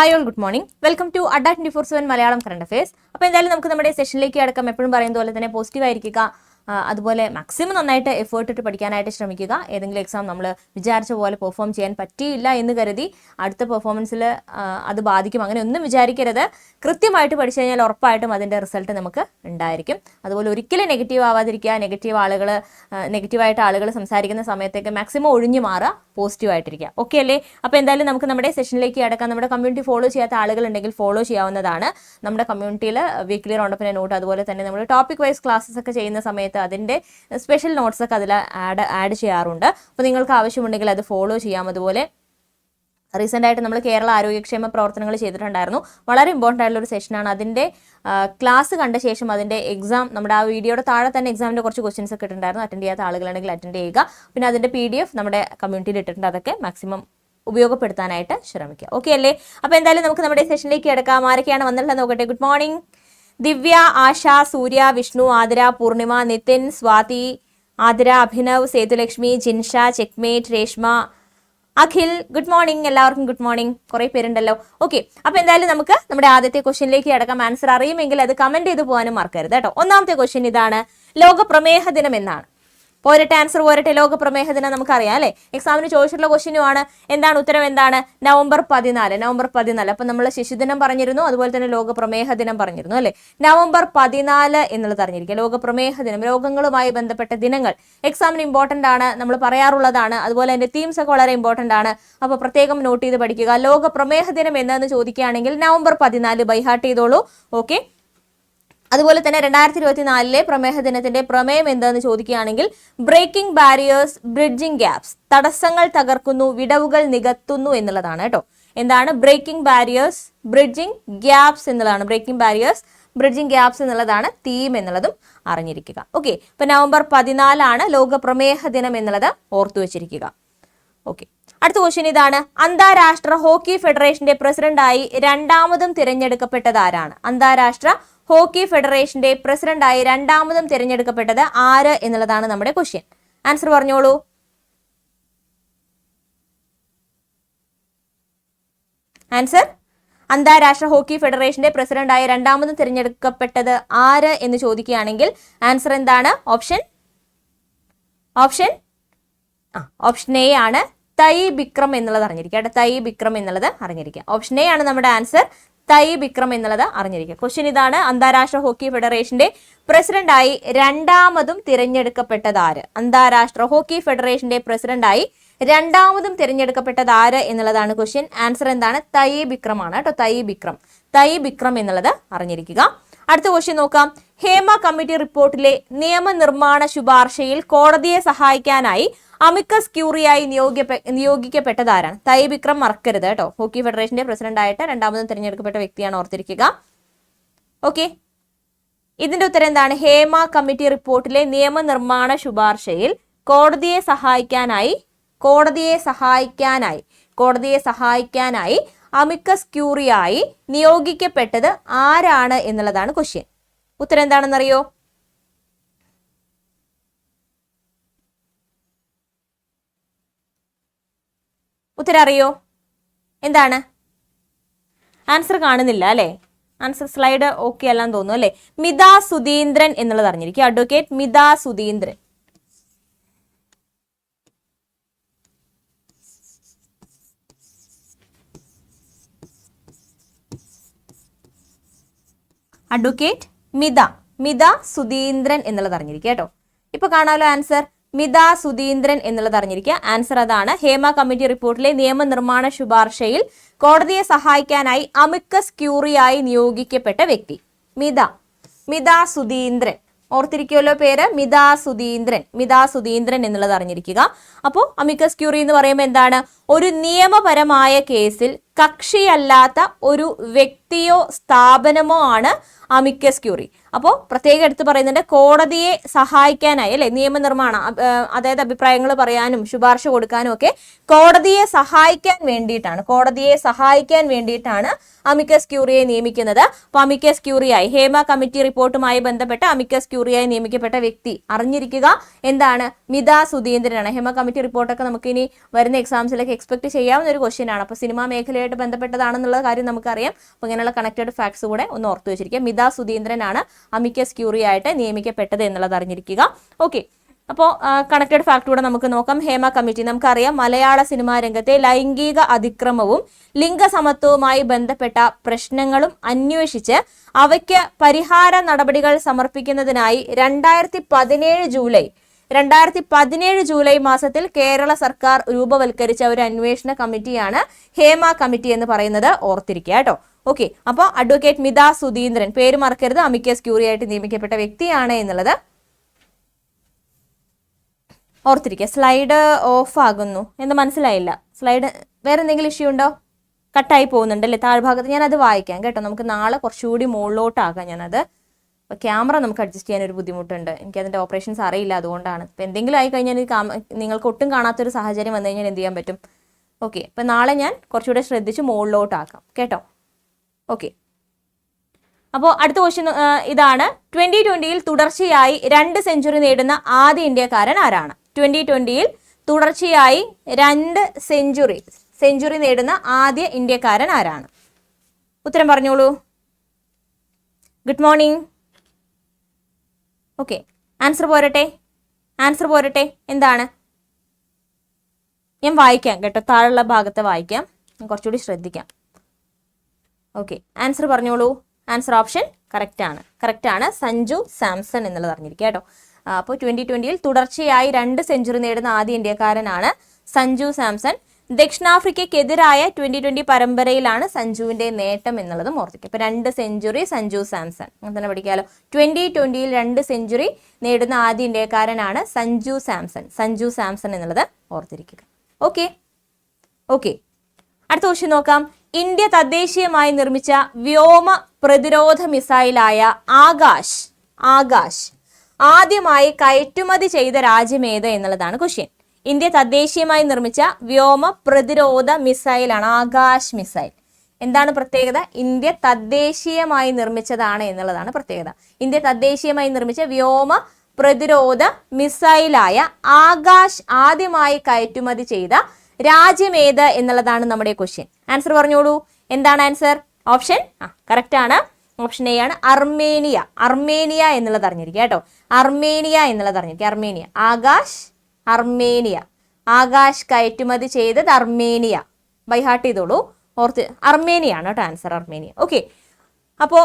Hi all good morning welcome to Adda twenty four seven Malayalam current affairs അപ്പോൾ എന്തായാലും നമുക്ക് നമ്മുടെ സെഷനിലേക്ക് അടക്കം എപ്പോഴും പറയുന്ന പോലെ തന്നെ പോസിറ്റീവ് ആയിരിക്കുക. അതുപോലെ മാക്സിമം നന്നായിട്ട് എഫേർട്ട് ഇട്ട് പഠിക്കാനായിട്ട് ശ്രമിക്കുക. ഏതെങ്കിലും എക്സാം നമ്മൾ വിചാരിച്ച പോലെ പെർഫോം ചെയ്യാൻ പറ്റിയില്ല എന്ന് കരുതി അടുത്ത പെർഫോമൻസിൽ അത് ബാധിക്കും. അങ്ങനെ ഒന്നും വിചാരിക്കരുത്. കൃത്യമായിട്ട് പഠിച്ചു കഴിഞ്ഞാൽ ഉറപ്പായിട്ടും അതിന്റെ റിസൾട്ട് നമുക്ക് ഉണ്ടായിരിക്കും. അതുപോലെ ഒരിക്കലും നെഗറ്റീവ് ആവാതിരിക്കുക നെഗറ്റീവ് ആളുകൾ നെഗറ്റീവായിട്ട് ആളുകൾ സംസാരിക്കുന്ന സമയത്തേക്ക് മാക്സിമം ഒഴിഞ്ഞു മാറുക പോസിറ്റീവ് ആയിട്ടിരിക്കുക. ഓക്കെ അല്ലേ? അപ്പോൾ എന്തായാലും നമുക്ക് നമ്മുടെ സെഷനിലേക്ക് അടക്കാം. നമ്മുടെ കമ്മ്യൂണിറ്റി ഫോളോ ചെയ്യാത്ത ആളുകളുണ്ടെങ്കിൽ ഫോളോ ചെയ്യാവുന്നതാണ്. നമ്മുടെ കമ്മ്യൂണിറ്റിയിൽ വീക്ക്ലി റൗണ്ടപ്പിന്റെ നോട്ട് അതുപോലെ തന്നെ നമ്മൾ ടോപ്പിക് വൈസ് ക്ലാസ്സസ് ഒക്കെ ചെയ്യുന്ന സമയത്ത് അതിന്റെ സ്പെഷ്യൽ നോട്ട്സ് ഒക്കെ അതിൽ ആഡ് ആഡ് ചെയ്യാറുണ്ട്. അപ്പോൾ നിങ്ങൾക്ക് ആവശ്യമുണ്ടെങ്കിൽ അത് ഫോളോ ചെയ്യാം. അതുപോലെ റീസെന്റ് ആയിട്ട് നമ്മൾ കേരള ആരോഗ്യക്ഷേമ പ്രവർത്തനങ്ങൾ ചെയ്തിട്ടുണ്ടായിരുന്നു. വളരെ ഇമ്പോർട്ടന്റ് ആയിട്ടുള്ള ഒരു സെഷനാണ് അതിന്റെ ക്ലാസ് കണ്ട ശേഷം അതിന്റെ എക്സാം നമ്മുടെ ആ വീഡിയോയുടെ താഴെ തന്നെ എക്സാമിന്റെ കുറച്ച് ക്വസ്റ്റ്യൻസ് ഒക്കെ ഇട്ടുണ്ടായിരുന്നു അറ്റൻഡ് ചെയ്യാത്ത ആളുകളാണെങ്കിൽ അറ്റൻഡ് ചെയ്യുക. പിന്നെ അതിന്റെ പി നമ്മുടെ കമ്മ്യൂണിറ്റിയിൽ ഇട്ടിട്ടുണ്ട്. അതൊക്കെ മാക്സിമം ഉപയോഗപ്പെടുത്താനായിട്ട് ശ്രമിക്കുക. ഓക്കെ അല്ലേ? അപ്പോൾ എന്തായാലും നമുക്ക് നമ്മുടെ സെഷനിലേക്ക് കിടക്കാം. ആരൊക്കെയാണ് വന്നിട്ടുള്ളത് നോക്കട്ടെ. Good morning Divya Asha Surya Vishnu Athira Poornima Nithin Swathi Athira Abhinav Sethulakshmi Jinsha checkmate Reshma Akhil. Good morning എല്ലാവർക്കും ഗുഡ് മോർണിംഗ് കുറെ പേരുണ്ടല്ലോ. ഓക്കെ അപ്പൊ എന്തായാലും നമുക്ക് നമ്മുടെ ആദ്യത്തെ ക്വസ്റ്റ്യനിലേക്ക് അടക്കം ആൻസർ അറിയുമെങ്കിൽ അത് കമന്റ് ചെയ്ത് പോകാനും മറക്കരുത് കേട്ടോ. ഒന്നാമത്തെ ക്വസ്റ്റ്യൻ ഇതാണ്. ലോക പ്രമേഹ ദിനം എന്നാണ്. പോരട്ടെ ആൻസർ പോരട്ടെ ലോക പ്രമേഹ ദിനം നമുക്കറിയാം അല്ലേ? എക്സാമിന് ചോദിച്ചിട്ടുള്ള ക്വസ്റ്റിനുമാണ് എന്താണ് ഉത്തരം എന്താണ്? നവംബർ പതിനാല് നവംബർ പതിനാല്. അപ്പൊ നമ്മൾ ശിശുദിനം പറഞ്ഞിരുന്നു അതുപോലെ തന്നെ ലോക പ്രമേഹ ദിനം പറഞ്ഞിരുന്നു അല്ലേ? നവംബർ പതിനാല് എന്നുള്ളത് അറിഞ്ഞിരിക്കുക. ലോക പ്രമേഹ ദിനം രോഗങ്ങളുമായി ബന്ധപ്പെട്ട ദിനങ്ങൾ. എക്സാമിന് ഇമ്പോർട്ടന്റ് ആണ് നമ്മൾ പറയാറുള്ളതാണ്. അതുപോലെ തന്നെ തീംസ് ഒക്കെ വളരെ ഇമ്പോർട്ടന്റ് ആണ്. അപ്പോൾ പ്രത്യേകം നോട്ട് ചെയ്ത് പഠിക്കുക. ലോക പ്രമേഹ ദിനം എന്താണെന്ന് ചോദിക്കുകയാണെങ്കിൽ നവംബർ പതിനാല് ബൈഹാർട്ട് ചെയ്തോളൂ. ഓക്കെ അതുപോലെ തന്നെ രണ്ടായിരത്തി ഇരുപത്തി നാലിലെ പ്രമേഹ ദിനത്തിന്റെ പ്രമേയം എന്തെന്ന് ചോദിക്കുകയാണെങ്കിൽ ബ്രേക്കിംഗ് ബാരിയേഴ്സ് ബ്രിഡ്ജിംഗ് ഗ്യാപ്സ് തടസ്സങ്ങൾ തകർക്കുന്നു വിടവുകൾ നികത്തുന്നു എന്നുള്ളതാണ് കേട്ടോ. എന്താണ് ബ്രേക്കിംഗ് ബാരിയേഴ്സ് ബ്രിഡ്ജിംഗ് ഗ്യാപ്സ് എന്നുള്ളതാണ്. ബ്രേക്കിംഗ് ബാരിയേഴ്സ് ബ്രിഡ്ജിംഗ് ഗ്യാപ്സ് എന്നുള്ളതാണ് തീം എന്നുള്ളതും അറിഞ്ഞിരിക്കുക. ഓക്കെ ഇപ്പൊ നവംബർ പതിനാലാണ് ലോക പ്രമേഹ ദിനം എന്നുള്ളത് ഓർത്തു വെച്ചിരിക്കുക. ഓക്കെ അടുത്ത ക്വസ്റ്റ്യൻ ഇതാണ്. അന്താരാഷ്ട്ര ഹോക്കി ഫെഡറേഷന്റെ പ്രസിഡന്റായി രണ്ടാമതും തിരഞ്ഞെടുക്കപ്പെട്ടത് ആരാണ്? അന്താരാഷ്ട്ര ഹോക്കി ഫെഡറേഷന്റെ പ്രസിഡന്റായി രണ്ടാമതും തിരഞ്ഞെടുക്കപ്പെട്ടത് ആര് എന്നുള്ളതാണ് നമ്മുടെ ക്വസ്റ്റ്യൻ ആൻസർ പറഞ്ഞോളൂ. ആൻസർ അന്താരാഷ്ട്ര ഹോക്കി ഫെഡറേഷന്റെ പ്രസിഡന്റായി രണ്ടാമതും തിരഞ്ഞെടുക്കപ്പെട്ടത് ആര് എന്ന് ചോദിക്കുകയാണെങ്കിൽ ആൻസർ എന്താണ്? ഓപ്ഷൻ ഓപ്ഷൻ ആ ഓപ്ഷൻ എ ആണ് തൈ ബിക്രം എന്നുള്ളത് അറിഞ്ഞിരിക്കുക. തൈ ബിക്രം എന്നുള്ളത് അറിഞ്ഞിരിക്കുക. ഓപ്ഷൻ എ ആണ് നമ്മുടെ ആൻസർ തൈ വിക്രം എന്നുള്ളത് അറിഞ്ഞിരിക്കുക. ക്വസ്റ്റ്യൻ ഇതാണ്. അന്താരാഷ്ട്ര ഹോക്കി ഫെഡറേഷന്റെ പ്രസിഡന്റായി രണ്ടാമതും തിരഞ്ഞെടുക്കപ്പെട്ടത് ആര് അന്താരാഷ്ട്ര ഹോക്കി ഫെഡറേഷന്റെ പ്രസിഡന്റായി രണ്ടാമതും തിരഞ്ഞെടുക്കപ്പെട്ടത് ആര് എന്നുള്ളതാണ് ക്വസ്റ്റ്യൻ ആൻസർ എന്താണ്? തൈ വിക്രമാണ് കേട്ടോ. തൈ വിക്രം. തൈ വിക്രം എന്നുള്ളത് അറിഞ്ഞിരിക്കുക. അടുത്ത ക്വസ്റ്റ്യൻ നോക്കാം. ഹേമ കമ്മിറ്റി റിപ്പോർട്ടിലെ നിയമനിർമ്മാണ ശുപാർശയിൽ കോടതിയെ സഹായിക്കാനായി അമിക്കസ് ക്യൂറിയായി നിയോഗിക്കപ്പെട്ടതാരാണ്? തൈ വിക്രം മറക്കരുത് കേട്ടോ. ഹോക്കി ഫെഡറേഷന്റെ പ്രസിഡന്റ് ആയിട്ട് രണ്ടാമതും തിരഞ്ഞെടുക്കപ്പെട്ട വ്യക്തിയാണ് ഓർത്തിരിക്കുക. ഓക്കെ. ഇതിന്റെ ഉത്തരം എന്താണ്? ഹേമ കമ്മിറ്റി റിപ്പോർട്ടിലെ നിയമനിർമ്മാണ ശുപാർശയിൽ കോടതിയെ സഹായിക്കാനായി കോടതിയെ സഹായിക്കാനായി കോടതിയെ സഹായിക്കാനായി അമിക്കസ് ക്യൂറിയായി നിയോഗിക്കപ്പെട്ടത് ആരാണ് എന്നുള്ളതാണ് ക്വസ്റ്റ്യൻ ഉത്തരം എന്താണെന്നറിയോ? ഉത്തരം അറിയോ എന്താണ്? ആൻസർ കാണുന്നില്ല അല്ലേ? ആൻസർ സ്ലൈഡ് ഓക്കെ അല്ലാന്ന് തോന്നുന്നു അല്ലേ? മിത സുധീന്ദ്രൻ എന്നുള്ളത് അറിഞ്ഞിരിക്കും. അഡ്വക്കേറ്റ് മിത സുധീന്ദ്രൻ. അഡ്വക്കേറ്റ് മിത മിത സുധീന്ദ്രൻ എന്നുള്ളത് അറിഞ്ഞിരിക്കുക കേട്ടോ. ഇപ്പൊ കാണാമല്ലോ ആൻസർ മിത സുധീന്ദ്രൻ എന്നുള്ളത് അറിഞ്ഞിരിക്കുക. ആൻസർ അതാണ്. ഹേമ കമ്മിറ്റി റിപ്പോർട്ടിലെ നിയമനിർമ്മാണ ശുപാർശയിൽ കോടതിയെ സഹായിക്കാനായി അമിക്കസ് ക്യൂറിയായി നിയോഗിക്കപ്പെട്ട വ്യക്തി. മിത. മിത സുധീന്ദ്രൻ. ഓർത്തിരിക്കുമല്ലോ പേര്? മിത സുധീന്ദ്രൻ. മിത സുധീന്ദ്രൻ എന്നുള്ളത് അറിഞ്ഞിരിക്കുക. അപ്പോൾ അമിക്കസ് ക്യൂറി എന്ന് പറയുമ്പോൾ എന്താണ്? ഒരു നിയമപരമായ കേസിൽ കക്ഷിയല്ലാത്ത ഒരു വ്യക്തിയോ സ്ഥാപനമോ ആണ് അമിക്കസ് ക്യൂറി. അപ്പോൾ പ്രത്യേകം എടുത്ത് പറയുന്നുണ്ട് കോടതിയെ സഹായിക്കാനായി അല്ലെ? നിയമനിർമ്മാണം അതായത് അഭിപ്രായങ്ങൾ പറയാനും ശുപാർശ കൊടുക്കാനും ഒക്കെ കോടതിയെ സഹായിക്കാൻ വേണ്ടിയിട്ടാണ് കോടതിയെ സഹായിക്കാൻ വേണ്ടിയിട്ടാണ് അമിക്കസ് ക്യൂറിയെ നിയമിക്കുന്നത്. അപ്പോൾ അമിക്കസ് ക്യൂറിയായി ഹേമ കമ്മിറ്റി റിപ്പോർട്ടുമായി ബന്ധപ്പെട്ട അമിക്കസ് ക്യൂറിയായി നിയമിക്കപ്പെട്ട വ്യക്തി അറിഞ്ഞിരിക്കുക എന്താണ്? മിത സുധീന്ദ്രനാണ്. ഹേമ കമ്മിറ്റി റിപ്പോർട്ടൊക്കെ നമുക്ക് ഇനി വരുന്ന എക്സാംസിലൊക്കെ എക്സ്പെക്ട് ചെയ്യാവുന്ന ഒരു ക്വസ്റ്റ്യൻ ആണ്. അപ്പോൾ സിനിമാ മേഖലയുടെ കേസുമായിട്ട് ബന്ധപ്പെട്ടതാണെന്നുള്ള കാര്യം നമുക്കറിയാം. അപ്പോൾ ഇങ്ങനെയുള്ള കണക്റ്റഡ് ഫാക്ട്സ് കൂടെ ഒന്ന് ഓർത്തു വെച്ചിരിക്കുക. മിത സുധീന്ദ്രനാണ് അമിക്കസ് ക്യൂറി ആയിട്ട് നിയമിക്കപ്പെട്ടത് എന്നുള്ളത് അറിഞ്ഞിരിക്കുക. ഓക്കെ അപ്പോൾ കണക്റ്റഡ് ഫാക്ട് കൂടെ നമുക്ക് നോക്കാം. ഹേമ കമ്മിറ്റി. നമുക്കറിയാം മലയാള സിനിമാ രംഗത്തെ ലൈംഗിക അതിക്രമവും ലിംഗസമത്വവുമായി ബന്ധപ്പെട്ട പ്രശ്നങ്ങളും അന്വേഷിച്ച് അവയ്ക്ക് പരിഹാര നടപടികൾ സമർപ്പിക്കുന്നതിനായി രണ്ടായിരത്തി ജൂലൈ രണ്ടായിരത്തി പതിനേഴ് ജൂലൈ മാസത്തിൽ കേരള സർക്കാർ രൂപവൽക്കരിച്ച ഒരു അന്വേഷണ കമ്മിറ്റിയാണ് ഹേമ കമ്മിറ്റി എന്ന് പറയുന്നത്. ഓർത്തിരിക്കുക കേട്ടോ. ഓക്കെ. അപ്പോൾ അഡ്വക്കേറ്റ് മിത സുധീന്ദ്രൻ പേര് മറക്കരുത് അമിക്കസ് ക്യൂറി ആയിട്ട് നിയമിക്കപ്പെട്ട വ്യക്തിയാണ് എന്നുള്ളത്. ഓർത്തിരിക്കുക. സ്ലൈഡ് ഓഫ് ആകുന്നു. എന്ന് മനസ്സിലായില്ല. സ്ലൈഡ് വേറെ എന്തെങ്കിലും ഇഷ്യൂ ഉണ്ടോ? കട്ടായി പോകുന്നുണ്ട് അല്ലേ? താഴ്ഭാഗത്ത് ഞാനത് വായിക്കാം കേട്ടോ. നമുക്ക് നാളെ കുറച്ചുകൂടി മുകളിലോട്ടാകാം ഞാനത്. അപ്പോൾ ക്യാമറ നമുക്ക് അഡ്ജസ്റ്റ് ചെയ്യാൻ ഒരു ബുദ്ധിമുട്ടുണ്ട്. എനിക്ക് അതിന്റെ ഓപ്പറേഷൻസ് അറിയില്ല അതുകൊണ്ടാണ്. ഇപ്പോൾ എന്തെങ്കിലും ആയി കഴിഞ്ഞാൽ നിങ്ങൾക്ക് ഒട്ടും കാണാത്തൊരു സാഹചര്യം വന്നു കഴിഞ്ഞാൽ എന്ത് ചെയ്യാൻ പറ്റും? ഓക്കെ അപ്പോൾ നാളെ ഞാൻ കുറച്ചുകൂടെ ശ്രദ്ധിച്ച് മുകളിലോട്ടാക്കാം കേട്ടോ? ഓക്കെ അപ്പോൾ അടുത്ത ക്വസ്റ്റ്യൻ ഇതാണ്. ട്വന്റി ട്വന്റിയിൽ തുടർച്ചയായി രണ്ട് സെഞ്ചുറി നേടുന്ന ആദ്യ ഇന്ത്യക്കാരൻ ആരാണ്? ട്വന്റി ട്വന്റിയിൽ തുടർച്ചയായി രണ്ട് സെഞ്ചുറി സെഞ്ചുറി നേടുന്ന ആദ്യ ഇന്ത്യക്കാരൻ ആരാണ്? ഉത്തരം പറഞ്ഞോളൂ. Good morning okay. ആൻസർ പോരട്ടെ? ആൻസർ പോരട്ടെ? എന്താണ്? ഞാൻ വായിക്കാം കേട്ടോ. താഴെയുള്ള ഭാഗത്ത് വായിക്കാം. കുറച്ചുകൂടി ശ്രദ്ധിക്കാം. ഓക്കെ. ആൻസർ പറഞ്ഞോളൂ. ആൻസർ ഓപ്ഷൻ കറക്റ്റ് ആണ്. കറക്റ്റ് ആണ് സഞ്ജു സാംസൺ എന്നുള്ളത് അറിഞ്ഞിരിക്കുക കേട്ടോ. അപ്പോൾ ട്വന്റി ട്വന്റിയിൽ തുടർച്ചയായി രണ്ട് സെഞ്ചുറി നേടുന്ന ആദ്യ ഇന്ത്യക്കാരനാണ് സഞ്ജു സാംസൺ. ദക്ഷിണാഫ്രിക്കയ്ക്കെതിരായ ട്വന്റി ട്വന്റി പരമ്പരയിലാണ് സഞ്ജുവിന്റെ നേട്ടം എന്നുള്ളത് ഓർത്തിക്കും ഇപ്പൊ രണ്ട് സെഞ്ചുറി സഞ്ജു സാംസൺ. അങ്ങനെ തന്നെ പഠിക്കാമല്ലോ ട്വന്റി ട്വന്റിയിൽ രണ്ട് സെഞ്ചുറി നേടുന്ന ആദ്യ ഇന്ത്യക്കാരനാണ് സഞ്ജു സാംസൺ. സഞ്ജു സാംസൺ എന്നുള്ളത് ഓർത്തിരിക്കുക. ഓക്കെ. ഓക്കെ. അടുത്ത ക്വസ്റ്റ്യൻ നോക്കാം. ഇന്ത്യ തദ്ദേശീയമായി നിർമ്മിച്ച വ്യോമ പ്രതിരോധ മിസൈലായ ആകാശ് ആകാശ് ആദ്യമായി കയറ്റുമതി ചെയ്ത രാജ്യമേത് എന്നുള്ളതാണ് ക്വസ്റ്റ്യൻ ഇന്ത്യ തദ്ദേശീയമായി നിർമ്മിച്ച വ്യോമ പ്രതിരോധ മിസൈലാണ് ആകാശ് മിസൈൽ. എന്താണ് പ്രത്യേകത? ഇന്ത്യ തദ്ദേശീയമായി നിർമ്മിച്ചതാണ് എന്നുള്ളതാണ് പ്രത്യേകത. ഇന്ത്യ തദ്ദേശീയമായി നിർമ്മിച്ച വ്യോമ പ്രതിരോധ മിസൈലായ ആകാശ് ആദ്യമായി കയറ്റുമതി ചെയ്ത രാജ്യമേത് എന്നുള്ളതാണ് നമ്മുടെ ക്വസ്റ്റ്യൻ ആൻസർ പറഞ്ഞോളൂ. എന്താണ് ആൻസർ ഓപ്ഷൻ ആ കറക്റ്റ് ആണ്. ഓപ്ഷൻ എ ആണ് അർമേനിയ. അർമേനിയ എന്നുള്ളത് അറിഞ്ഞിരിക്കുക കേട്ടോ. അർമേനിയ എന്നുള്ളത് അറിഞ്ഞിരിക്കുക. അർമേനിയ. ആകാശ് അർമേനിയ. ആകാശ് കയറ്റുമതി ചെയ്തത് അർമേനിയ. ബൈ ഹാർട്ട് ചെയ്തോളൂ. ഓർത്ത് അർമേനിയ ആണ് കേട്ടോ ആൻസർ അർമേനിയ. ഓക്കെ. അപ്പോൾ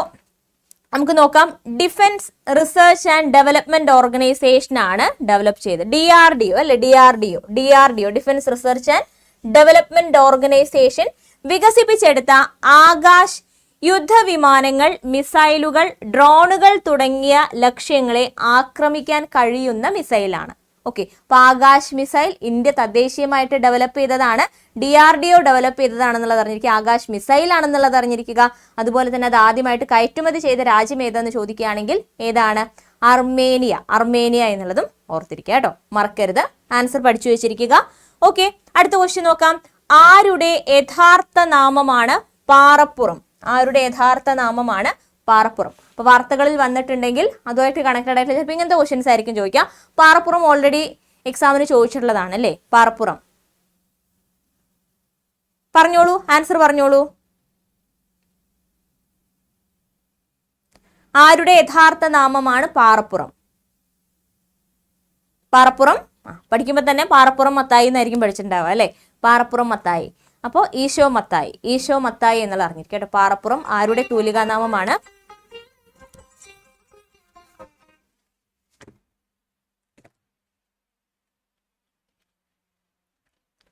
നമുക്ക് നോക്കാം. Defence research and development organisation ആണ് ഡെവലപ്പ് ചെയ്തത്. ഡി ആർ ഡി ഒ അല്ലെ? D R D O. D R D O defence research and development organisation വികസിപ്പിച്ചെടുത്ത ആകാശ് യുദ്ധവിമാനങ്ങൾ മിസൈലുകൾ ഡ്രോണുകൾ തുടങ്ങിയ ലക്ഷ്യങ്ങളെ ആക്രമിക്കാൻ കഴിയുന്ന മിസൈലാണ്. ഓക്കെ അപ്പൊ ആകാശ് മിസൈൽ ഇന്ത്യ തദ്ദേശീയമായിട്ട് ഡെവലപ്പ് ചെയ്തതാണ്. D R D O develop ചെയ്തതാണെന്നുള്ളത് അറിഞ്ഞിരിക്കുക. ആകാശ് മിസൈൽ ആണെന്നുള്ളത് അറിഞ്ഞിരിക്കുക. അതുപോലെ തന്നെ അത് ആദ്യമായിട്ട് കയറ്റുമതി ചെയ്ത രാജ്യം ഏതെന്ന് ചോദിക്കുകയാണെങ്കിൽ ഏതാണ്? അർമേനിയ. അർമേനിയ എന്നുള്ളതും ഓർത്തിരിക്കുക കേട്ടോ. മറക്കരുത്. ആൻസർ പഠിച്ചു വെച്ചിരിക്കുക. ഓക്കെ അടുത്ത ക്വസ്റ്റ്യൻ നോക്കാം. ആരുടെ യഥാർത്ഥ നാമമാണ് പാറപ്പുറം? ആരുടെ യഥാർത്ഥ നാമമാണ് പാറപ്പുറം. അപ്പൊ വാർത്തകളിൽ വന്നിട്ടുണ്ടെങ്കിൽ അതുമായിട്ട് കണക്റ്റഡ് ആയിട്ടുള്ള ചിലപ്പോൾ ഇങ്ങനത്തെ ക്വസ്റ്റ്യൻസ് ആയിരിക്കും ചോദിക്കുക. പാറപ്പുറം ഓൾറെഡി എക്സാമിന് ചോദിച്ചിട്ടുള്ളതാണ് അല്ലേ? പാറപ്പുറം. പറഞ്ഞോളൂ ആൻസർ പറഞ്ഞോളൂ. ആരുടെ യഥാർത്ഥ നാമമാണ് പാറപ്പുറം? പാറപ്പുറം? പഠിക്കുമ്പോൾ തന്നെ പാറപ്പുറം മത്തായി എന്നായിരിക്കും പഠിച്ചിട്ടുണ്ടാവുക അല്ലേ? പാറപ്പുറം മത്തായി. അപ്പോൾ ഈശോ മത്തായി. ഈശോ മത്തായി എന്നുള്ള അറിഞ്ഞിരിക്കും കേട്ടോ. പാറപ്പുറം ആരുടെ തൂലികാനാമമാണ്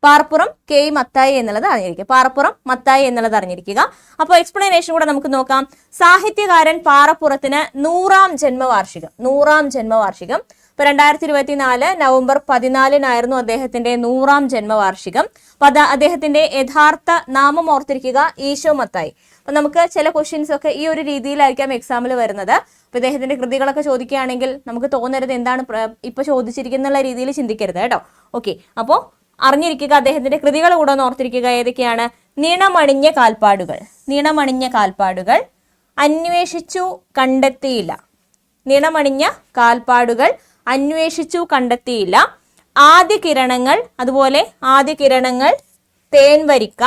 പാറപ്പുറം കെ മത്തായി എന്നുള്ളത് അറിഞ്ഞിരിക്കുക. പാറപ്പുറം മത്തായി എന്നുള്ളത് അറിഞ്ഞിരിക്കുക. അപ്പോൾ എക്സ്പ്ലനേഷൻ കൂടെ നമുക്ക് നോക്കാം. സാഹിത്യകാരൻ പാറപ്പുറത്തിന് നൂറാം ജന്മവാർഷികം നൂറാം ജന്മവാർഷികം. ഇപ്പൊ രണ്ടായിരത്തി ഇരുപത്തിനാല് നവംബർ പതിനാലിനായിരുന്നു അദ്ദേഹത്തിന്റെ നൂറാം ജന്മവാർഷികം. അപ്പൊ അത് അദ്ദേഹത്തിന്റെ യഥാർത്ഥ നാമം ഓർത്തിരിക്കുക ഈശോ മത്തായി. അപ്പൊ നമുക്ക് ചില ക്വസ്റ്റ്യൻസ് ഒക്കെ ഈ ഒരു രീതിയിലായിരിക്കാം എക്സാമിൽ വരുന്നത്. അപ്പൊ അദ്ദേഹത്തിന്റെ കൃതികളൊക്കെ ചോദിക്കുകയാണെങ്കിൽ നമുക്ക് തോന്നരുത് എന്താണ് ഇപ്പൊ ചോദിച്ചിരിക്കുന്ന രീതിയിൽ ചിന്തിക്കരുത് കേട്ടോ. ഓക്കെ അപ്പോൾ അറിഞ്ഞിരിക്കുക അദ്ദേഹത്തിന്റെ കൃതികൾ കൂടെ ഓർത്തിരിക്കുക. ഏതൊക്കെയാണ്? നീണമണിഞ്ഞ കാൽപ്പാടുകൾ. നീണമണിഞ്ഞ കാൽപ്പാടുകൾ അന്വേഷിച്ചു കണ്ടെത്തിയില്ല. നീണമണിഞ്ഞ കാൽപ്പാടുകൾ അന്വേഷിച്ചു കണ്ടെത്തിയില്ല. ആദ്യ കിരണങ്ങൾ അതുപോലെ ആദ്യ കിരണങ്ങൾ തേൻവരിക്ക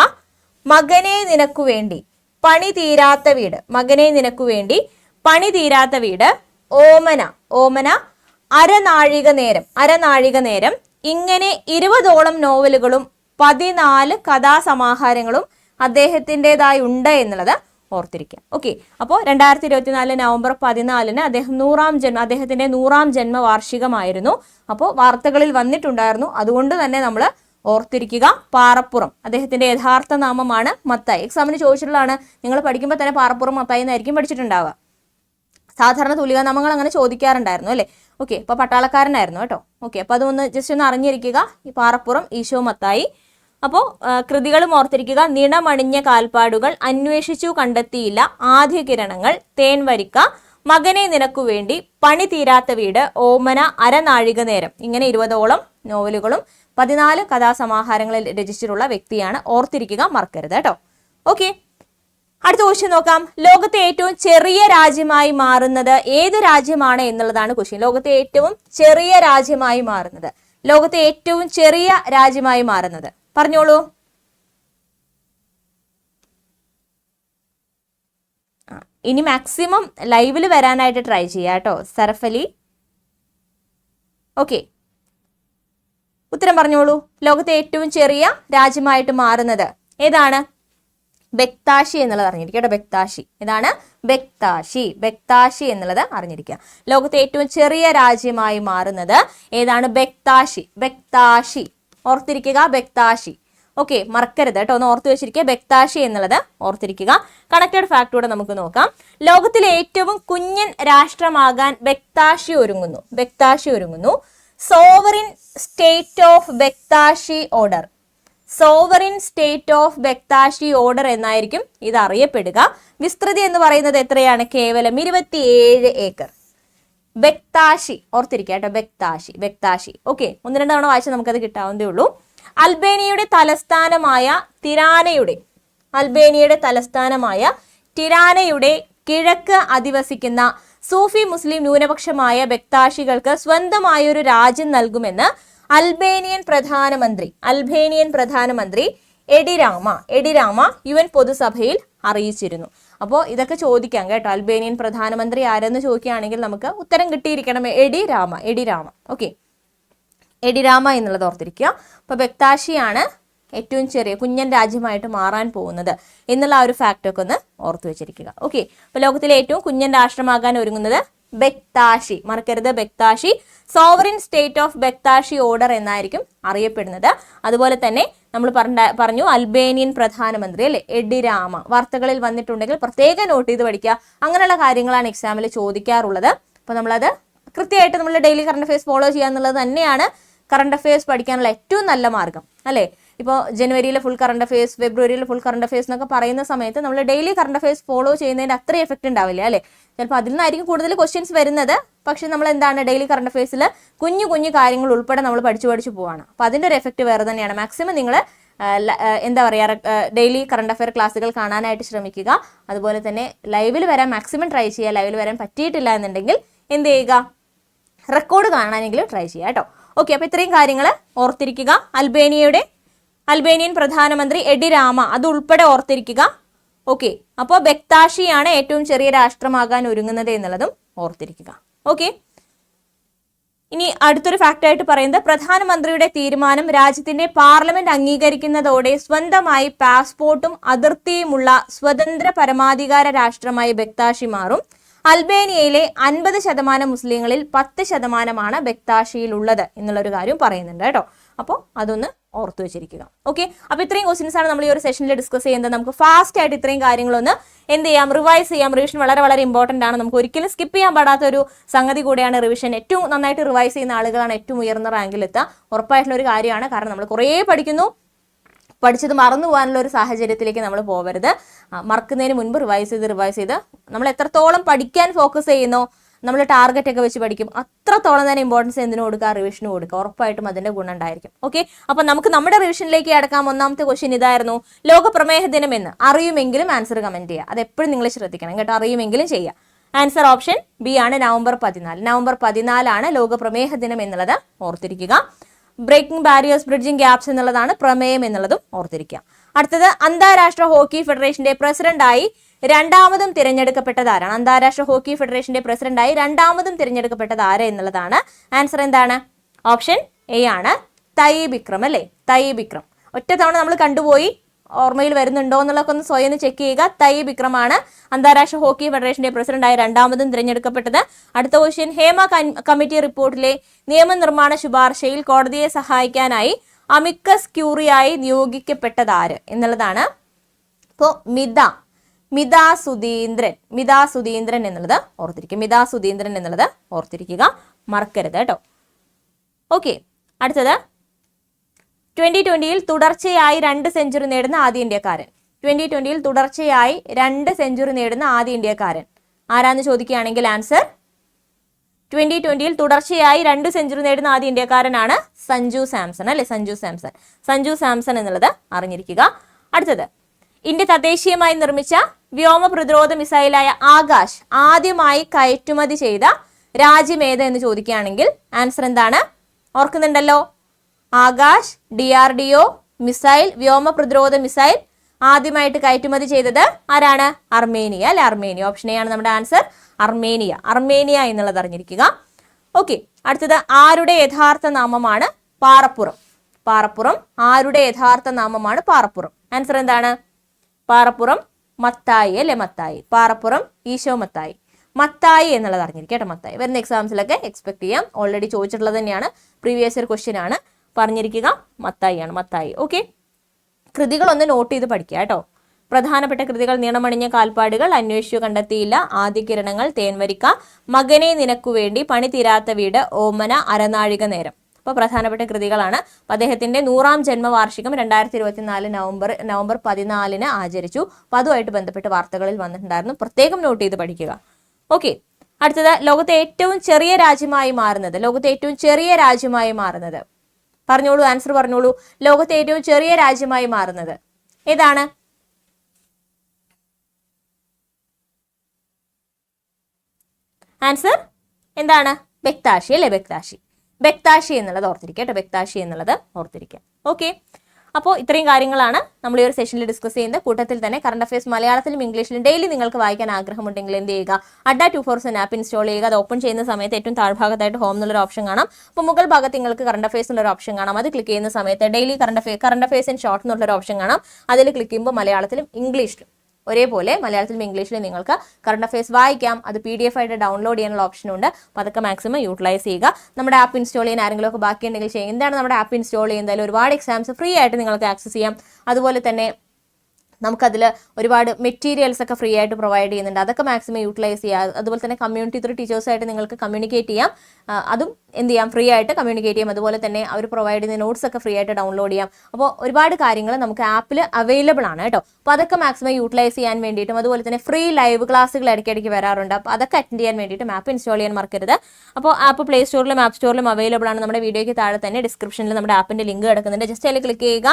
മകനെ നിനക്കു വേണ്ടി പണി തീരാത്ത വീട് മകനെ നിനക്കു വേണ്ടി പണി തീരാത്ത വീട് ഓമന ഓമന അരനാഴിക നേരം അരനാഴിക നേരം ഇങ്ങനെ ഇരുപതോളം നോവലുകളും പതിനാല് കഥാസമാഹാരങ്ങളും അദ്ദേഹത്തിന്റെതായി ഉണ്ട് എന്നുള്ളത് ഓർത്തിരിക്കുക. ഓക്കെ അപ്പോൾ രണ്ടായിരത്തി ഇരുപത്തിനാല് നവംബർ പതിനാലിന് അദ്ദേഹം നൂറാം ജന്മ അദ്ദേഹത്തിന്റെ നൂറാം ജന്മവാർഷികമായിരുന്നു. അപ്പോൾ വാർത്തകളിൽ വന്നിട്ടുണ്ടായിരുന്നു. അതുകൊണ്ട് തന്നെ നമ്മൾ ഓർത്തിരിക്കുക. പാറപ്പുറം അദ്ദേഹത്തിന്റെ യഥാർത്ഥ നാമമാണ് മത്തായി. എക്സാമിന് ചോദിച്ചിട്ടുള്ളതാണ് നിങ്ങൾ പഠിക്കുമ്പോൾ തന്നെ പാറപ്പുറം മത്തായി എന്നായിരിക്കും പഠിച്ചിട്ടുണ്ടാവുക. സാധാരണ തുലികാനാമങ്ങൾ അങ്ങനെ ചോദിക്കാറുണ്ടായിരുന്നു അല്ലേ? ഓക്കെ അപ്പോൾ പട്ടാളക്കാരനായിരുന്നു കേട്ടോ. ഓക്കെ അപ്പോൾ അതൊന്ന് ജസ്റ്റ് ഒന്ന് അറിഞ്ഞിരിക്കുക. ഈ പാറപ്പുറം ഈശോ മത്തായി. അപ്പോൾ കൃതികളും ഓർത്തിരിക്കുക. നിണമണിഞ്ഞ കാൽപ്പാടുകൾ അന്വേഷിച്ചു കണ്ടെത്തിയില്ല. ആദ്യ കിരണങ്ങൾ തേൻ വരിക്ക മകനെ നിനക്കു വേണ്ടി പണി തീരാത്ത വീട് ഓമന അരനാഴിക നേരം. ഇങ്ങനെ ഇരുപതോളം നോവലുകളും പതിനാല് കഥാസമാഹാരങ്ങളിൽ രചിച്ചിട്ടുള്ള വ്യക്തിയാണ്. ഓർത്തിരിക്കുക മറക്കരുത് കേട്ടോ. ഓക്കെ അടുത്ത ക്വസ്റ്റ്യൻ നോക്കാം. ലോകത്തെ ഏറ്റവും ചെറിയ രാജ്യമായി മാറുന്നത് ഏത് രാജ്യമാണ് എന്നുള്ളതാണ് ക്വസ്റ്റ്യൻ ലോകത്തെ ഏറ്റവും ചെറിയ രാജ്യമായി മാറുന്നത്. ലോകത്തെ ഏറ്റവും ചെറിയ രാജ്യമായി മാറുന്നത്. പറഞ്ഞോളൂ. ഇനി മാക്സിമം ലൈവിൽ വരാനായിട്ട് ട്രൈ ചെയ്യാം കേട്ടോ. സർഫലി ഓക്കെ ഉത്തരം പറഞ്ഞോളൂ. ലോകത്തെ ഏറ്റവും ചെറിയ രാജ്യമായിട്ട് മാറുന്നത് ഏതാണ്? ബെക്താഷി എന്നുള്ളത് അറിഞ്ഞിരിക്കുക കേട്ടോ ബെക്താഷി. ഇതാണ് ബെക്താഷി. ബെക്താഷി എന്നുള്ളത് അറിഞ്ഞിരിക്കുക. ലോകത്തെ ഏറ്റവും ചെറിയ രാജ്യമായി മാറുന്നത് ഏതാണ്? ബെക്താഷി. ബെക്താഷി. ഓർത്തിരിക്കുക ബെക്താഷി. ഓക്കെ മറക്കരുത് കേട്ടോ ഒന്ന് ഓർത്ത് വെച്ചിരിക്കുക. ബെക്താഷി എന്നുള്ളത് ഓർത്തിരിക്കുക. കണക്റ്റഡ് ഫാക്ടൂടെ നമുക്ക് നോക്കാം. ലോകത്തിലെ ഏറ്റവും കുഞ്ഞൻ രാഷ്ട്രമാകാൻ ബെക്താഷി ഒരുങ്ങുന്നു. ബെക്താഷി ഒരുങ്ങുന്നു. Sovereign state of Bektashi order sovereign state of Bektashi order എന്നായിരിക്കും ഇത് അറിയപ്പെടുക വിസ്തൃതി എന്ന് പറയുന്നത് എത്രയാണ്? കേവലം ഇരുപത്തിയേഴ് ഏക്കർ. ബക്താഷി ഓർത്തിരിക്കുക കേട്ടോ ബക്താഷി ബെക്താഷി ഓക്കെ ഒന്ന് രണ്ട് തവണ വായിച്ചാൽ നമുക്കത് കിട്ടാവുന്നതേ ഉള്ളൂ. അൽബേനിയയുടെ തലസ്ഥാനമായ തിരാനയുടെ അൽബേനിയയുടെ തലസ്ഥാനമായ ടിരാനയുടെ കിഴക്ക് അധിവസിക്കുന്ന സൂഫി മുസ്ലിം ന്യൂനപക്ഷമായ ബെക്താഷികൾക്ക് സ്വന്തമായൊരു രാജ്യം നൽകുമെന്ന് അൽബേനിയൻ പ്രധാനമന്ത്രി അൽബേനിയൻ പ്രധാനമന്ത്രി എഡിരാമ എഡിരാമ യു എൻ പൊതുസഭയിൽ അറിയിച്ചിരുന്നു. അപ്പോൾ ഇതൊക്കെ ചോദിക്കാം കേട്ടോ. അൽബേനിയൻ പ്രധാനമന്ത്രി ആരെന്ന് ചോദിക്കുകയാണെങ്കിൽ നമുക്ക് ഉത്തരം കിട്ടിയിരിക്കണം Edi Rama Edi Rama okay Edi Rama എന്നുള്ളത് ഓർത്തിരിക്കുക. അപ്പോൾ ബെക്താശിയാണ് ഏറ്റവും ചെറിയ കുഞ്ഞൻ രാജ്യമായിട്ട് മാറാൻ പോകുന്നത് എന്നുള്ള ആ ഒരു ഫാക്റ്റൊക്കെ ഒന്ന് ഓർത്തു വെച്ചിരിക്കുക. ഓക്കെ അപ്പോൾ ലോകത്തിലെ ഏറ്റവും കുഞ്ഞൻ രാഷ്ട്രമാകാൻ ഒരുങ്ങുന്നത് ബെക്താഷി മറക്കരുത് Bektashi. Sovereign state of Bektashi order എന്നായിരിക്കും അറിയപ്പെടുന്നത്. അതുപോലെ തന്നെ നമ്മൾ പറഞ്ഞ അൽബേനിയൻ പ്രധാനമന്ത്രി അല്ലെ? എഡിരാമ വാർത്തകളിൽ വന്നിട്ടുണ്ടെങ്കിൽ പ്രത്യേക നോട്ട് ചെയ്ത് പഠിക്കുക. അങ്ങനെയുള്ള കാര്യങ്ങളാണ് എക്സാമിൽ ചോദിക്കാറുള്ളത്. അപ്പോൾ നമ്മളത് കൃത്യമായിട്ട് നമ്മൾ ഡെയിലി കറണ്ട് അഫയേഴ്സ് ഫോളോ ചെയ്യുക എന്നുള്ളത് തന്നെയാണ് കറണ്ട് അഫയേഴ്സ് പഠിക്കാനുള്ള ഏറ്റവും നല്ല മാർഗം. അല്ലേ? ഇപ്പോൾ ജനുവരിയിലെ ഫുൾ കറണ്ട് അഫയേഴ്സ് ഫെബ്രുവരിയിലെ ഫുൾ കറണ്ട് അഫയേഴ്സ് എന്നൊക്കെ പറയുന്ന സമയത്ത് നമ്മൾ ഡെയിലി കറണ്ട് അഫയേഴ്സ് ഫോളോ ചെയ്യുന്നതിന് അത്ര എഫക്റ്റ് ഉണ്ടാവില്ല അല്ലേ? ചിലപ്പോൾ അതിൽ നിന്നായിരിക്കും കൂടുതൽ ക്വസ്റ്റ്യൻസ് വരുന്നത്. പക്ഷേ നമ്മൾ എന്താണ് ഡെയിലി കറണ്ട് അഫയേഴ്സിൽ കുഞ്ഞു കുഞ്ഞു കാര്യങ്ങൾ ഉൾപ്പെടെ നമ്മൾ പഠിച്ചു പഠിച്ചു പോവാണ്. അപ്പോൾ അതിന്റെ ഒരു എഫക്റ്റ് വേറെ തന്നെയാണ്. മാക്സിമം നിങ്ങൾ എന്താ പറയുക ഡെയിലി കറണ്ട് അഫയർ ക്ലാസ്സുകൾ കാണാനായിട്ട് ശ്രമിക്കുക. അതുപോലെ തന്നെ ലൈവിൽ വരാൻ മാക്സിമം ട്രൈ ചെയ്യുക. ലൈവിൽ വരാൻ പറ്റിയിട്ടില്ല എന്നുണ്ടെങ്കിൽ എന്ത് ചെയ്യുക? റെക്കോർഡ് കാണാനെങ്കിലും ട്രൈ ചെയ്യുക കേട്ടോ. ഓക്കെ അപ്പോൾ ഇത്രയും കാര്യങ്ങൾ ഓർത്തിരിക്കുക. അൽബേനിയയുടെ അൽബേനിയൻ പ്രധാനമന്ത്രി എഡി രാമ അത് ഉൾപ്പെടെ ഓർത്തിരിക്കുക. ഓക്കെ അപ്പോൾ ബെക്താഷിയാണ് ഏറ്റവും ചെറിയ രാഷ്ട്രമാകാൻ ഒരുങ്ങുന്നത് എന്നുള്ളതും ഓർത്തിരിക്കുക. ഓക്കെ ഇനി അടുത്തൊരു ഫാക്റ്റ് ആയിട്ട് പറയുന്നത് പ്രധാനമന്ത്രിയുടെ തീരുമാനം രാജ്യത്തിന്റെ പാർലമെന്റ് അംഗീകരിക്കുന്നതോടെ സ്വന്തമായി പാസ്പോർട്ടും അതിർത്തിയുമുള്ള സ്വതന്ത്ര പരമാധികാര രാഷ്ട്രമായി ബെക്താഷി മാറും. അൽബേനിയയിലെ അൻപത് ശതമാനം മുസ്ലിങ്ങളിൽ പത്ത് ശതമാനമാണ് ബെക്താഷിയിലുള്ളത് എന്നുള്ളൊരു കാര്യം പറയുന്നുണ്ട് കേട്ടോ. അപ്പോൾ അതൊന്ന് ഓർത്തു വെച്ചിരിക്കുക. ഓക്കെ അപ്പോൾ ഇത്രയും ക്വസ്റ്റ്യൻസ് ആണ് നമ്മൾ ഈ ഒരു സെഷനിൽ ഡിസ്കസ് ചെയ്യുന്നത്. നമുക്ക് ഫാസ്റ്റ് ആയിട്ട് ഇത്രയും കാര്യങ്ങളൊന്ന് എന്ത് ചെയ്യാം? റിവൈസ് ചെയ്യാം. റിവിഷൻ വളരെ വളരെ ഇമ്പോർട്ടന്റ് ആണ്. നമുക്ക് ഒരിക്കലും സ്കിപ്പ് ചെയ്യാൻ പാടാത്ത ഒരു സംഗതി കൂടിയാണ് റിവിഷൻ ഏറ്റവും നന്നായിട്ട് റിവൈസ് ചെയ്യുന്ന ആളുകളാണ് ഏറ്റവും ഉയർന്ന റാങ്കിൽ എത്തുക. ഉറപ്പായിട്ടുള്ള ഒരു കാര്യമാണ്. കാരണം നമ്മൾ കുറേ പഠിക്കുന്നു. പഠിച്ചത് മറന്നു പോകാനുള്ള ഒരു സാഹചര്യത്തിലേക്ക് നമ്മൾ പോവരുത്. മറക്കുന്നതിന് മുൻപ് റിവൈസ് ചെയ്ത് റിവൈസ് ചെയ്ത് നമ്മൾ എത്രത്തോളം പഠിക്കാൻ ഫോക്കസ് ചെയ്യുന്നോ? നമ്മൾ ടാർഗറ്റ് ഒക്കെ വെച്ച് പഠിക്കും. അത്രത്തോളം തന്നെ ഇമ്പോർട്ടൻസ് എന്തിനു കൊടുക്കുക? റിവിഷന് കൊടുക്കുക. ഉറപ്പായിട്ടും അതിന്റെ ഗുണം ഉണ്ടായിരിക്കും. ഓക്കെ അപ്പൊ നമുക്ക് നമ്മുടെ റിവിഷനിലേക്ക് അടക്കാം ഒന്നാമത്തെ ക്വസ്റ്റ്യൻ ഇതായിരുന്നു. ലോക പ്രമേഹ ദിനം എന്ന് അറിയുമെങ്കിലും ആൻസർ കമന്റ് ചെയ്യുക. അത് എപ്പോഴും നിങ്ങൾ ശ്രദ്ധിക്കണം കേട്ടോ. അറിയുമെങ്കിലും ചെയ്യുക. ആൻസർ ഓപ്ഷൻ ബി ആണ് നവംബർ പതിനാല്. നവംബർ പതിനാലാണ് ലോക പ്രമേഹ ദിനം എന്നുള്ളത് ഓർത്തിരിക്കുക. ബ്രേക്കിംഗ് ബാരിയേഴ്സ് ബ്രിഡ്ജിംഗ് ഗ്യാപ്സ് എന്നുള്ളതാണ് പ്രമേയം എന്നുള്ളതും ഓർത്തിരിക്കുക. അടുത്തത് അന്താരാഷ്ട്ര ഹോക്കി ഫെഡറേഷന്റെ പ്രസിഡന്റായി രണ്ടാമതും തിരഞ്ഞെടുക്കപ്പെട്ടത് ആരാണ് അന്താരാഷ്ട്ര ഹോക്കി ഫെഡറേഷന്റെ പ്രസിഡന്റായി രണ്ടാമതും തിരഞ്ഞെടുക്കപ്പെട്ടത് ആര് എന്നുള്ളതാണ്. ആൻസർ എന്താണ്? ഓപ്ഷൻ എ ആണ്. തൈ വിക്രം അല്ലേ? തൈ വിക്രം ഒറ്റ തവണ നമ്മൾ കണ്ടുപോയി ഓർമ്മയിൽ വരുന്നുണ്ടോ എന്നുള്ളതൊക്കെ ഒന്ന് സ്വയം ചെക്ക് ചെയ്യുക. തൈ വിക്രമാണ് അന്താരാഷ്ട്ര ഹോക്കി ഫെഡറേഷന്റെ പ്രസിഡന്റായി രണ്ടാമതും തിരഞ്ഞെടുക്കപ്പെട്ടത്. അടുത്ത ക്വസ്റ്റ്യൻ ഹേമ കമ്മിറ്റി റിപ്പോർട്ടിലെ നിയമനിർമ്മാണ ശുപാർശയിൽ കോടതിയെ സഹായിക്കാനായി അമിക്കസ് ക്യൂറിയായി നിയോഗിക്കപ്പെട്ടത് ആര് എന്നുള്ളതാണ്. ഇപ്പോൾ മിത മിതാ സുധീന്ദ്രൻ. മിതാ സുധീന്ദ്രൻ എന്നുള്ളത് ഓർത്തിരിക്കുക. മിതാ സുധീന്ദ്രൻ എന്നുള്ളത് ഓർത്തിരിക്കുക. മറക്കരുത് കേട്ടോ. ഓക്കെ അടുത്തത്. ട്വന്റി ട്വന്റിയിൽ തുടർച്ചയായി രണ്ട് സെഞ്ചുറി നേടുന്ന ആദ്യ ഇന്ത്യക്കാരൻ. ട്വന്റി ട്വന്റിയിൽ തുടർച്ചയായി രണ്ട് സെഞ്ചുറി നേടുന്ന ആദ്യ ഇന്ത്യക്കാരൻ. ആരാന്ന് ചോദിക്കുകയാണെങ്കിൽ ആൻസർ ട്വന്റി ട്വന്റിയിൽ തുടർച്ചയായി രണ്ട് സെഞ്ചുറി നേടുന്ന ആദ്യ ഇന്ത്യക്കാരനാണ് സഞ്ജു സാംസൺ അല്ലെ? സഞ്ജു സാംസൺ. സഞ്ജു സാംസൺ എന്നുള്ളത് അറിഞ്ഞിരിക്കുക. അടുത്തത്. ഇന്ത്യ തദ്ദേശീയമായി നിർമ്മിച്ച വ്യോമ പ്രതിരോധ മിസൈലായ ആകാശ് ആദ്യമായി കയറ്റുമതി ചെയ്ത രാജ്യം ഏത് എന്ന് ചോദിക്കുകയാണെങ്കിൽ ആൻസർ എന്താണ്? ഓർക്കുന്നുണ്ടല്ലോ. Akash D R D O missile വ്യോമ പ്രതിരോധ മിസൈൽ ആദ്യമായിട്ട് കയറ്റുമതി ചെയ്തത് ആരാണ്? അർമേനിയ അല്ലെ? അർമേനിയ. ഓപ്ഷൻ എ ആണ് നമ്മുടെ ആൻസർ. അർമേനിയ. അർമേനിയ എന്നുള്ളത് അറിഞ്ഞിരിക്കുക. ഓക്കെ. അടുത്തത് ആരുടെ യഥാർത്ഥ നാമമാണ് പാറപ്പുറം? പാറപ്പുറം. ആരുടെ യഥാർത്ഥ നാമമാണ് പാറപ്പുറം? ആൻസർ എന്താണ്? പാറപ്പുറം. മത്തായി അല്ലെ മത്തായി? പാറപ്പുറം ഈശോ മത്തായി. മത്തായി എന്നുള്ളത് അറിഞ്ഞിരിക്കും കേട്ടോ മത്തായി. വരുന്ന എക്സാംസിലൊക്കെ എക്സ്പെക്ട് ചെയ്യാം. ഓൾറെഡി ചോദിച്ചിട്ടുള്ളത് തന്നെയാണ്. പ്രീവിയസ് ഇയർ ക്വസ്റ്റ്യൻ ആണ്. പറഞ്ഞിരിക്കുക മത്തായി ആണ് മത്തായി. ഓക്കെ കൃതികളൊന്ന് നോട്ട് ചെയ്ത് പഠിക്കുക കേട്ടോ. പ്രധാനപ്പെട്ട കൃതികൾ നീണമണിഞ്ഞ കാൽപ്പാടുകൾ അന്വേഷിച്ചു കണ്ടെത്തിയില്ല ആദ്യ കിരണങ്ങൾ തേൻവരിക്ക മകനെ നിനക്കു വേണ്ടി പണി തീരാത്ത വീട് ഓമന അരനാഴിക നേരം. അപ്പോൾ പ്രധാനപ്പെട്ട കൃതികളാണ്. അപ്പോൾ അദ്ദേഹത്തിന്റെ നൂറാം ജന്മവാർഷികം രണ്ടായിരത്തി ഇരുപത്തിനാല് നവംബർ നവംബർ പതിനാലിന് ആചരിച്ചു. അപ്പോൾ അതുമായിട്ട് ബന്ധപ്പെട്ട് വാർത്തകളിൽ വന്നിട്ടുണ്ടായിരുന്നു. പ്രത്യേകം നോട്ട് ചെയ്ത് പഠിക്കുക. ഓക്കെ അടുത്തത് ലോകത്തെ ഏറ്റവും ചെറിയ രാജ്യമായി മാറുന്നത്. ലോകത്തെ ഏറ്റവും ചെറിയ രാജ്യമായി മാറുന്നത്. പറഞ്ഞോളൂ ആൻസർ പറഞ്ഞോളൂ. ലോകത്തെ ഏറ്റവും ചെറിയ രാജ്യമായി മാറുന്നത്. ഏതാണ്? ആൻസർ എന്താണ്? ബെക്താഷി അല്ലെ ബെക്താഷി? ബെക്താഷി എന്നുള്ളത് ഓർത്തിരിക്കുക കേട്ടോ. ബെക്താഷി എന്നുള്ളത് ഓർത്തിരിക്കുക. ഓക്കെ അപ്പോൾ ഇത്രയും കാര്യങ്ങളാണ് നമ്മൾ ഈ ഒരു സെഷനിൽ ഡിസ്കസ് ചെയ്യുന്നത്. കൂട്ടത്തിൽ തന്നെ കറണ്ട് അഫയേഴ്സ് മലയാളത്തിലും ഇംഗ്ലീഷിലും ഡെയിലി നിങ്ങൾക്ക് വായിക്കാൻ ആഗ്രഹമുണ്ടെങ്കിൽ എന്ത് ചെയ്യുക? Adda two four seven app install ചെയ്യുക. അത് ഓപ്പൺ ചെയ്യുന്ന സമയത്ത് ഏറ്റവും താഴ്ഭാഗത്തായിട്ട് ഹോം എന്നുള്ളൊരു ഓപ്ഷൻ കാണാം. അപ്പോൾ മുകൾ ഭാഗത്ത് നിങ്ങൾക്ക് കറണ്ട് അഫയേഴ്സ് എന്നുള്ളൊരു ഓപ്ഷൻ കാണാം. അത് ക്ലിക്ക് ചെയ്യുന്ന സമയത്ത് daily current affair current affairs in short എന്നുള്ളൊരു ഓപ്ഷൻ കാണാം. അതിൽ ക്ലിക്ക് ചെയ്യുമ്പോൾ മലയാളത്തിലും ഇംഗ്ലീഷിലും ഒരേപോലെ മലയാളത്തിലും ഇംഗ്ലീഷിലും നിങ്ങൾക്ക് കറണ്ട് അഫയേഴ്സ് വായിക്കാം. അത് പി ഡി എഫ് ആയിട്ട് ഡൗൺലോഡ് ചെയ്യാനുള്ള ഓപ്ഷൻ ഉണ്ട്. അപ്പോൾ അതൊക്കെ മാക്സിമം യൂട്ടിലൈസ് ചെയ്യുക. നമ്മുടെ ആപ്പ് ഇൻസ്റ്റാൾ ചെയ്യാൻ ആരെങ്കിലും ഒക്കെ ബാക്കിയുണ്ടെങ്കിൽ ചെയ്യും. എന്താണ് നമ്മുടെ ആപ്പ് ഇൻസ്റ്റാൾ ചെയ്യുന്നതിൽ ഒരുപാട് എക്സാംസ് ഫ്രീ ആയിട്ട് നിങ്ങൾക്ക് ആക്സസ് ചെയ്യാം. അതുപോലെ തന്നെ നമുക്കതിൽ ഒരുപാട് മെറ്റീരിയൽസ് ഒക്കെ ഫ്രീ ആയിട്ട് പ്രൊവൈഡ് ചെയ്യുന്നുണ്ട്. അതൊക്കെ മാക്സിമം യൂട്ടിലൈസ് ചെയ്യാം. അതുപോലെ തന്നെ കമ്മ്യൂണിറ്റി ത്രൂ ടീച്ചേഴ്സായിട്ട് നിങ്ങൾക്ക് കമ്മ്യൂണിക്കേറ്റ് ചെയ്യാം. അതും എന്ത് ചെയ്യാം? ഫ്രീ ആയിട്ട് കമ്മ്യൂണിക്കേറ്റ് ചെയ്യാം. അതുപോലെ തന്നെ അവർ പ്രൊവൈഡ് ചെയ്യുന്ന നോട്ട്സ് ഒക്കെ ഫ്രീ ആയിട്ട് ഡൗൺലോഡ് ചെയ്യാം. അപ്പോൾ ഒരുപാട് കാര്യങ്ങൾ നമുക്ക് ആപ്പിൽ അവൈലബിൾ ആണ് കേട്ടോ. അപ്പോൾ അതൊക്കെ മാക്സിമം യൂട്ടിലൈസ് ചെയ്യാൻ വേണ്ടിയിട്ടും അതുപോലെ തന്നെ ഫ്രീ ലൈവ് ക്ലാസ്സുകൾ ഇടയ്ക്കിടയ്ക്ക് വരാറുണ്ട്. അപ്പോൾ അതൊക്കെ അറ്റൻഡ് ചെയ്യാൻ വേണ്ടിയിട്ട് ആപ്പ് ഇൻസ്റ്റാൾ ചെയ്യാൻ മറക്കരുത്. അപ്പോൾ ആപ്പ് പ്ലേ സ്റ്റോറിലും ആപ്പ് സ്റ്റോറിലും അവൈലബിൾ ആണ്. നമ്മുടെ വീഡിയോയ്ക്ക് താഴെ തന്നെ ഡിസ്ക്രിപ്ഷനിൽ നമ്മുടെ ആപ്പിന്റെ ലിങ്ക് കിടക്കുന്നുണ്ട്. ജസ്റ്റ് അതിൽ ക്ലിക്ക് ചെയ്യുക.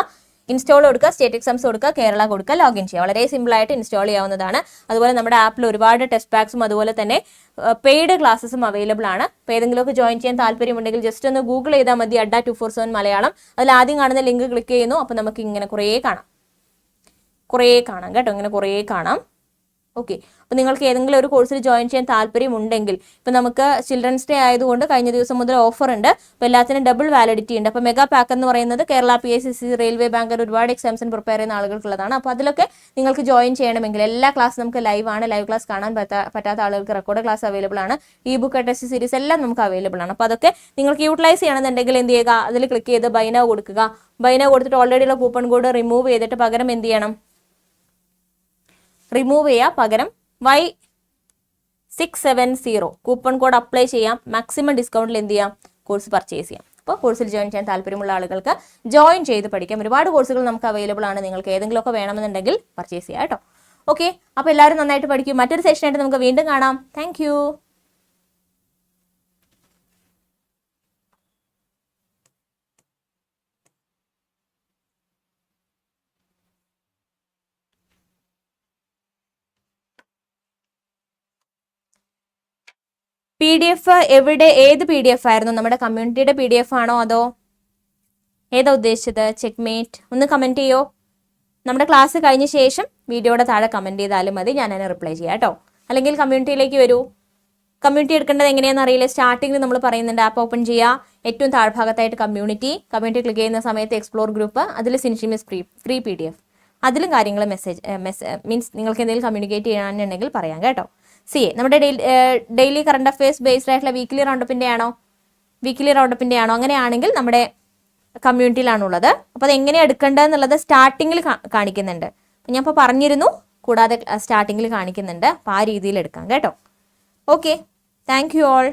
ഇൻസ്റ്റാൾ കൊടുക്കുക സ്റ്റേറ്റ് എക്സാംസ് കൊടുക്കുക കേരള കൊടുക്കുക ലോഗിൻ ചെയ്യുക. വളരെ സിമ്പിൾ ആയിട്ട് ഇൻസ്റ്റാൾ ചെയ്യാവുന്നതാണ്. അതുപോലെ നമ്മുടെ ആപ്പിൽ ഒരുപാട് ടെസ്റ്റ് പാക്സും അതുപോലെ തന്നെ പെയ്ഡ് ക്ലാസ്സസും അവൈലബിൾ ആണ്. അപ്പോൾ ഏതെങ്കിലുമൊക്കെ ജോയിൻ ചെയ്യാൻ താല്പര്യമുണ്ടെങ്കിൽ ജസ്റ്റ് ഒന്ന് ഗൂഗിൾ ചെയ്താൽ മതി Adda two four seven Malayalam. അതിൽ ആദ്യം കാണുന്ന ലിങ്ക് ക്ലിക്ക് ചെയ്യുന്നു. അപ്പോൾ നമുക്ക് ഇങ്ങനെ കുറേ കാണാം. കുറേ കാണാം കേട്ടോ ഇങ്ങനെ കുറേ കാണാം. ഓക്കെ അപ്പോൾ നിങ്ങൾക്ക് ഏതെങ്കിലും ഒരു കോഴ്സിൽ ജോയിൻ ചെയ്യാൻ താല്പര്യമുണ്ടെങ്കിൽ ഇപ്പോൾ നമുക്ക് ചിൽഡ്രൻസ് ഡേ ആയതുകൊണ്ട് കഴിഞ്ഞ ദിവസം മുതൽ ഓഫർ ഉണ്ട്. അപ്പോൾ എല്ലാത്തിനും ഡബിൾ വാലിഡിറ്റി ഉണ്ട്. അപ്പോൾ മെഗാ പാക്ക് എന്ന് പറയുന്നത് Kerala P S C railway banker ഒരുപാട് എക്സാംസിന് പ്രിപ്പയർ ചെയ്യുന്ന ആളുകൾക്കുള്ളതാണ്. അപ്പോൾ അതിലൊക്കെ നിങ്ങൾക്ക് ജോയിൻ ചെയ്യണമെങ്കിൽ എല്ലാ ക്ലാസ് നമുക്ക് ലൈവ് ആണ്. ലൈവ് ക്ലാസ് കാണാൻ പറ്റാത്ത ആളുകൾക്ക് റെക്കോർഡ് ക്ലാസ് അവൈലബിൾ ആണ്. ഇ ബുക്ക് ടെസ്റ്റ് സീരീസ് എല്ലാം നമുക്ക് അവൈലബിൾ ആണ്. അപ്പോൾ അതൊക്കെ നിങ്ങൾക്ക് യൂട്ടിലൈസ് ചെയ്യണമെന്നുണ്ടെങ്കിൽ എന്ത് ചെയ്യുക? അതിൽ ക്ലിക്ക് ചെയ്ത് ബൈന കൊടുക്കുക. ബൈന കൊടുത്തിട്ട് ഓൾറെഡി ഉള്ള കൂപ്പൺ കോഡ് റിമൂവ് ചെയ്തിട്ട് പകരം എന്ത് ചെയ്യണം? റിമൂവ് ചെയ്യുക പകരം Y six seven zero coupon code apply ചെയ്യാം. മാക്സിമം ഡിസ്കൗണ്ടിൽ എന്ത് ചെയ്യാം? കോഴ്സ് പർച്ചേസ് ചെയ്യാം. അപ്പോൾ കോഴ്സിൽ ജോയിൻ ചെയ്യാൻ താല്പര്യമുള്ള ആളുകൾക്ക് ജോയിൻ ചെയ്ത് പഠിക്കാം. ഒരുപാട് കോഴ്സുകൾ നമുക്ക് അവൈലബിൾ ആണ്. നിങ്ങൾക്ക് ഏതെങ്കിലുമൊക്കെ വേണമെന്നുണ്ടെങ്കിൽ പർച്ചേസ് ചെയ്യാം കേട്ടോ. ഓക്കെ അപ്പോൾ എല്ലാവരും നന്നായിട്ട് പഠിക്കും. മറ്റൊരു സെഷനായിട്ട് നമുക്ക് വീണ്ടും കാണാം. താങ്ക് പി ഡി എഫ് എവിടെ? ഏത് പി ഡി എഫ് ആയിരുന്നു? നമ്മുടെ കമ്മ്യൂണിറ്റിയുടെ പി ഡി എഫ് ആണോ അതോ ഏതാ ഉദ്ദേശിച്ചത്? ചെക്ക്മേറ്റ് ഒന്ന് കമന്റ് ചെയ്യോ? നമ്മുടെ ക്ലാസ് കഴിഞ്ഞ ശേഷം വീഡിയോയുടെ താഴെ കമന്റ് ചെയ്താലും മതി. ഞാൻ അതിനെ റിപ്ലൈ ചെയ്യാം കേട്ടോ. അല്ലെങ്കിൽ കമ്മ്യൂണിറ്റിയിലേക്ക് വരൂ. കമ്മ്യൂണിറ്റി എടുക്കേണ്ടത് എങ്ങനെയാണെന്ന് അറിയില്ല. സ്റ്റാർട്ടിങ്ങിൽ നമ്മൾ പറയുന്നുണ്ട് ആപ്പ് ഓപ്പൺ ചെയ്യുക ഏറ്റവും താഴ്ഭാഗത്തായിട്ട് കമ്മ്യൂണിറ്റി കമ്മ്യൂണിറ്റി ക്ലിക്ക് ചെയ്യുന്ന സമയത്ത് എക്സ്പ്ലോർ ഗ്രൂപ്പ് അതിൽ സിനിഷിമിസ് free free P D F അതിലും കാര്യങ്ങൾ മെസ്സേജ് മെസ്സേജ് മീൻസ് നിങ്ങൾക്ക് എന്തെങ്കിലും കമ്മ്യൂണിക്കേറ്റ് ചെയ്യാനുണ്ടെങ്കിൽ പറയാം കേട്ടോ. സി എ നമ്മുടെ ഡെയിലി കറണ്ട് അഫയേഴ്സ് ബേസ്ഡ് ആയിട്ടുള്ള വീക്ക്ലി റൗണ്ടപ്പിന്റെ ആണോ? വീക്ക്ലി റൗണ്ടപ്പിന്റെ ആണോ? അങ്ങനെയാണെങ്കിൽ നമ്മുടെ കമ്മ്യൂണിറ്റിയിലാണുള്ളത്. അപ്പോൾ അത് എങ്ങനെ എടുക്കേണ്ടതെന്നുള്ളത് സ്റ്റാർട്ടിങ്ങിൽ കാണിക്കുന്നുണ്ട്. ഞാൻ ഇപ്പോൾ പറഞ്ഞിരുന്നു കൂടാതെ സ്റ്റാർട്ടിങ്ങിൽ കാണിക്കുന്നുണ്ട്. അപ്പോൾ ആ രീതിയിൽ എടുക്കാം കേട്ടോ. Okay thank you all